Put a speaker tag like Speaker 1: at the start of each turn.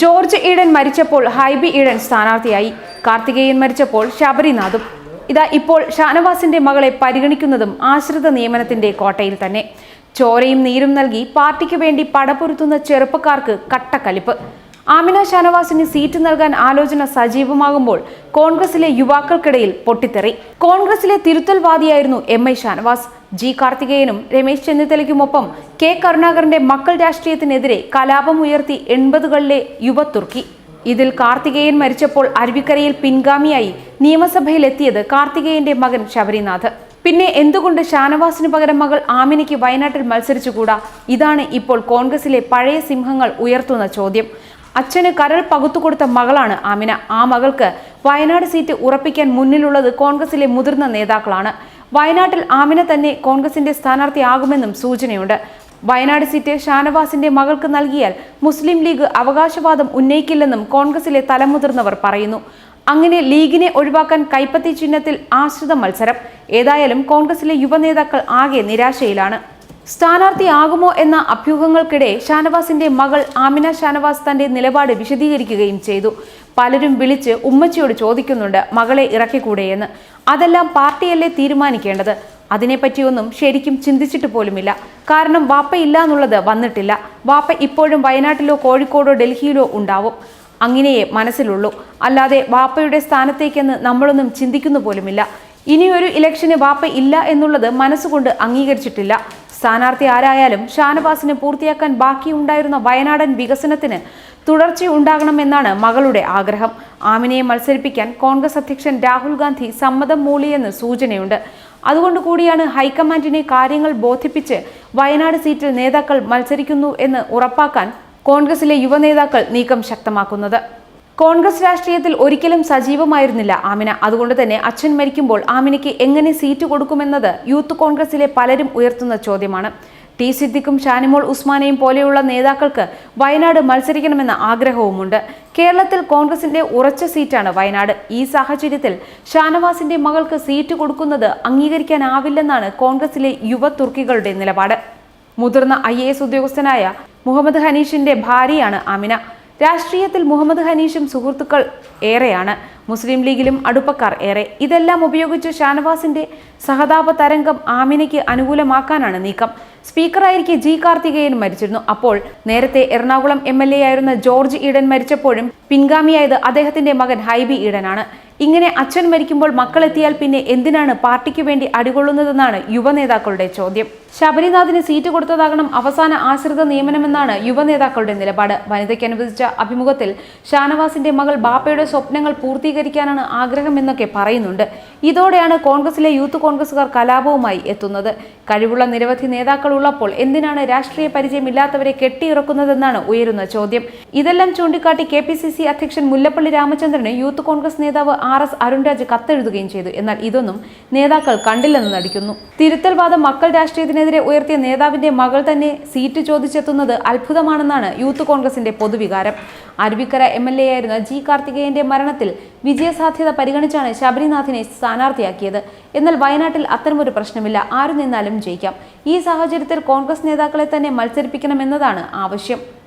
Speaker 1: George Eden മരിച്ചപ്പോൾ ഹൈബി ഈഡൻ സ്ഥാനാർത്ഥിയായി. കാർത്തികേയൻ മരിച്ചപ്പോൾ ശബരിനാഥും. ഇതാ ഇപ്പോൾ ഷാനവാസിന്റെ മകളെ പരിഗണിക്കുന്നതും ആശ്രിത നിയമനത്തിന്റെ കോട്ടയിൽ തന്നെ. ചോരയും നീരും നൽകി പാർട്ടിക്ക് വേണ്ടി പടപൊരുത്തുന്ന ചെറുപ്പക്കാർക്ക് കട്ടക്കലിപ്പ്. ആമിന ഷാനവാസിന് സീറ്റ് നൽകാൻ ആലോചന സജീവമാകുമ്പോൾ കോൺഗ്രസിലെ യുവാക്കൾക്കിടയിൽ പൊട്ടിത്തെറി. കോൺഗ്രസിലെ തിരുത്തൽവാദിയായിരുന്നു എം ഐ ഷാനവാസ്. ജി കാർത്തികേയനും രമേശ് ചെന്നിത്തലയ്ക്കുമൊപ്പം കെ കരുണാകരന്റെ മക്കൾ രാഷ്ട്രീയത്തിനെതിരെ കലാപം ഉയർത്തി എൺപതുകളിലെ യുവത്തുർക്കി ഇതിൽ കാർത്തികേയൻ മരിച്ചപ്പോൾ അരുവിക്കരയിൽ പിൻഗാമിയായി നിയമസഭയിലെത്തിയത് കാർത്തികേയന്റെ മകൻ ശബരിനാഥ്. പിന്നെ എന്തുകൊണ്ട് ഷാനവാസിന് പകരം മകൾ ആമിനയ്ക്ക് വയനാട്ടിൽ മത്സരിച്ചുകൂടാ? ഇതാണ് ഇപ്പോൾ കോൺഗ്രസിലെ പഴയ സിംഹങ്ങൾ ഉയർത്തുന്ന ചോദ്യം. അച്ഛന് കരൾ പകുത്തുകൊടുത്ത മകളാണ് ആമിന. ആ മകൾക്ക് വയനാട് സീറ്റ് ഉറപ്പിക്കാൻ മുന്നിലുള്ളത് കോൺഗ്രസിലെ മുതിർന്ന നേതാക്കളാണ്. വയനാട്ടിൽ ആമിന തന്നെ കോൺഗ്രസിന്റെ സ്ഥാനാർത്ഥിയാകുമെന്നും സൂചനയുണ്ട്. വയനാട് സീറ്റ് ഷാനവാസിന്റെ മകൾക്ക് നൽകിയാൽ മുസ്ലിം ലീഗ് അവകാശവാദം ഉന്നയിക്കില്ലെന്നും കോൺഗ്രസിലെ തലമുതിർന്നവർ പറയുന്നു. അങ്ങനെ ലീഗിനെ ഒഴിവാക്കാൻ കൈപ്പത്തി ചിഹ്നത്തിൽ ആശ്രിത മത്സരം. ഏതായാലും കോൺഗ്രസിലെ യുവനേതാക്കൾ ആകെ നിരാശയിലാണ്. സ്ഥാനാർത്ഥിയാകുമോ എന്ന അഭ്യൂഹങ്ങൾക്കിടെ ഷാനവാസിന്റെ മകൾ ആമിന ഷാനവാസ് തന്റെ നിലപാട് വിശദീകരിക്കുകയും ചെയ്തു. പലരും വിളിച്ച് ഉമ്മച്ചിയോട് ചോദിക്കുന്നുണ്ട് മകളെ ഇറക്കിക്കൂടെയെന്ന്. അതെല്ലാം പാർട്ടിയല്ലേ തീരുമാനിക്കേണ്ടത്? അതിനെപ്പറ്റിയൊന്നും ശരിക്കും ചിന്തിച്ചിട്ട് പോലുമില്ല. കാരണം വാപ്പ ഇല്ല എന്നുള്ളത് വന്നിട്ടില്ല. വാപ്പ ഇപ്പോഴും വയനാട്ടിലോ കോഴിക്കോടോ ഡൽഹിയിലോ ഉണ്ടാവും. അങ്ങനെയേ മനസ്സിലുള്ളൂ. അല്ലാതെ വാപ്പയുടെ സ്ഥാനത്തേക്കെന്ന് നമ്മളൊന്നും ചിന്തിക്കുന്നു പോലുമില്ല. ഇനിയൊരു ഇലക്ഷന് വാപ്പ ഇല്ല എന്നുള്ളത് മനസ്സുകൊണ്ട് അംഗീകരിച്ചിട്ടില്ല. സ്ഥാനാർത്ഥി ആരായാലും ഷാനവാസിന് പൂർത്തിയാക്കാൻ ബാക്കിയുണ്ടായിരുന്ന വയനാടൻ വികസനത്തിന് തുടർച്ചയുണ്ടാകണമെന്നാണ് മകളുടെ ആഗ്രഹം. ആമിനയെ മത്സരിപ്പിക്കാൻ കോൺഗ്രസ് അധ്യക്ഷൻ രാഹുൽ ഗാന്ധി സമ്മതം മൂളിയെന്ന് സൂചനയുണ്ട്. അതുകൊണ്ട് കൂടിയാണ് ഹൈക്കമാൻഡിനെ കാര്യങ്ങൾ ബോധിപ്പിച്ച് വയനാട് സീറ്റിൽ നേതാക്കൾ മത്സരിക്കുന്നു എന്ന് ഉറപ്പാക്കാൻ കോൺഗ്രസിലെ യുവനേതാക്കൾ നീക്കം ശക്തമാക്കുന്നത്. കോൺഗ്രസ് രാഷ്ട്രീയത്തിൽ ഒരിക്കലും സജീവമായിരുന്നില്ല ആമിന. അതുകൊണ്ട് തന്നെ അച്ഛൻ മരിക്കുമ്പോൾ ആമിനയ്ക്ക് എങ്ങനെ സീറ്റ് കൊടുക്കുമെന്നത് യൂത്ത് കോൺഗ്രസിലെ പലരും ഉയർത്തുന്ന ചോദ്യമാണ്. ടി സിദ്ദിഖും ഷാനിമോൾ ഉസ്മാനെയും പോലെയുള്ള നേതാക്കൾക്ക് വയനാട് മത്സരിക്കണമെന്ന ആഗ്രഹവുമുണ്ട്. കേരളത്തിൽ കോൺഗ്രസിന്റെ ഉറച്ച സീറ്റാണ് വയനാട്. ഈ സാഹചര്യത്തിൽ ഷാനവാസിന്റെ മകൾക്ക് സീറ്റ് കൊടുക്കുന്നത് അംഗീകരിക്കാനാവില്ലെന്നാണ് കോൺഗ്രസിലെ യുവ തുർക്കികളുടെ നിലപാട്. മുതിർന്ന ഐ ഉദ്യോഗസ്ഥനായ മുഹമ്മദ് ഹനീഷിന്റെ ഭാര്യയാണ് ആമിന. രാഷ്ട്രീയത്തിൽ മുഹമ്മദ് ഹനീഷും സുഹൃത്തുക്കൾ ഏറെയാണ്. മുസ്ലിം ലീഗിലും അടുപ്പക്കാർ ഏറെ. ഇതെല്ലാം ഉപയോഗിച്ച് ഷാനവാസിന്റെ സഹതാപ തരംഗം ആമിനയ്ക്ക് അനുകൂലമാക്കാനാണ് നീക്കം. സ്പീക്കറായിരിക്കെ ജി കാർത്തികേയൻ മരിച്ചിരുന്നു. അപ്പോൾ നേരത്തെ എറണാകുളം എം എൽ എ ആയിരുന്ന ജോർജ് ഈഡൻ മരിച്ചപ്പോഴും പിൻഗാമിയായത് അദ്ദേഹത്തിന്റെ മകൻ ഹൈബി ഈഡനാണ്. ഇങ്ങനെ അച്ഛൻ മരിക്കുമ്പോൾ മക്കളെത്തിയാൽ പിന്നെ എന്തിനാണ് പാർട്ടിക്ക് വേണ്ടി അടികൊള്ളുന്നതെന്നാണ് യുവനേതാക്കളുടെ ചോദ്യം. ശബരിനാഥിന് സീറ്റ് കൊടുത്തതാകണം അവസാന ആശ്രിത നിയമനമെന്നാണ് യുവനേതാക്കളുടെ നിലപാട്. വനിതയ്ക്ക് അനുവദിച്ച അഭിമുഖത്തിൽ ഷാനവാസിന്റെ മകൾ ബാപ്പയുടെ സ്വപ്നങ്ങൾ പൂർത്തീകരിക്കാനാണ് ആഗ്രഹമെന്നൊക്കെ പറയുന്നുണ്ട്. ഇതോടെയാണ് കോൺഗ്രസിലെ യൂത്ത് കോൺഗ്രസുകാർ കലാപവുമായി എത്തുന്നത്. കഴിവുള്ള നിരവധി നേതാക്കൾ ഉള്ളപ്പോൾ എന്തിനാണ് രാഷ്ട്രീയ പരിചയമില്ലാത്തവരെ കെട്ടിയിറക്കുന്നതെന്നാണ് ഉയരുന്ന ചോദ്യം. ഇതെല്ലാം ചൂണ്ടിക്കാട്ടി കെ പി സി സി അധ്യക്ഷൻ മുല്ലപ്പള്ളി രാമചന്ദ്രന് യൂത്ത് കോൺഗ്രസ് നേതാവ് ആർ എസ് അരുൺരാജ് കത്തെഴുതുകയും ചെയ്തു. എന്നാൽ ഇതൊന്നും നേതാക്കൾ കണ്ടില്ലെന്ന് നടിക്കുന്നു. തിരുത്തൽവാദം മക്കൾ രാഷ്ട്രീയത്തിനെതിരെ ഉയർത്തിയ നേതാവിന്റെ മകൾ തന്നെ സീറ്റ് ചോദിച്ചെത്തുന്നത് അത്ഭുതമാണെന്നാണ് യൂത്ത് കോൺഗ്രസിന്റെ പൊതുവികാരം. അരുവിക്കര എം എൽ എ ആയിരുന്ന ജി കാർത്തികേയന്റെ മരണത്തിൽ വിജയസാധ്യത പരിഗണിച്ചാണ് ശബരിനാഥിനെ സ്ഥാനാർത്ഥിയാക്കിയത്. എന്നാൽ വയനാട്ടിൽ അത്തരമൊരു പ്രശ്നമില്ല. ആരു നിന്നാലും ജയിക്കാം. ഈ സാഹചര്യത്തിൽ കോൺഗ്രസ് നേതാക്കളെ തന്നെ മത്സരിപ്പിക്കണമെന്നതാണ് ആവശ്യം.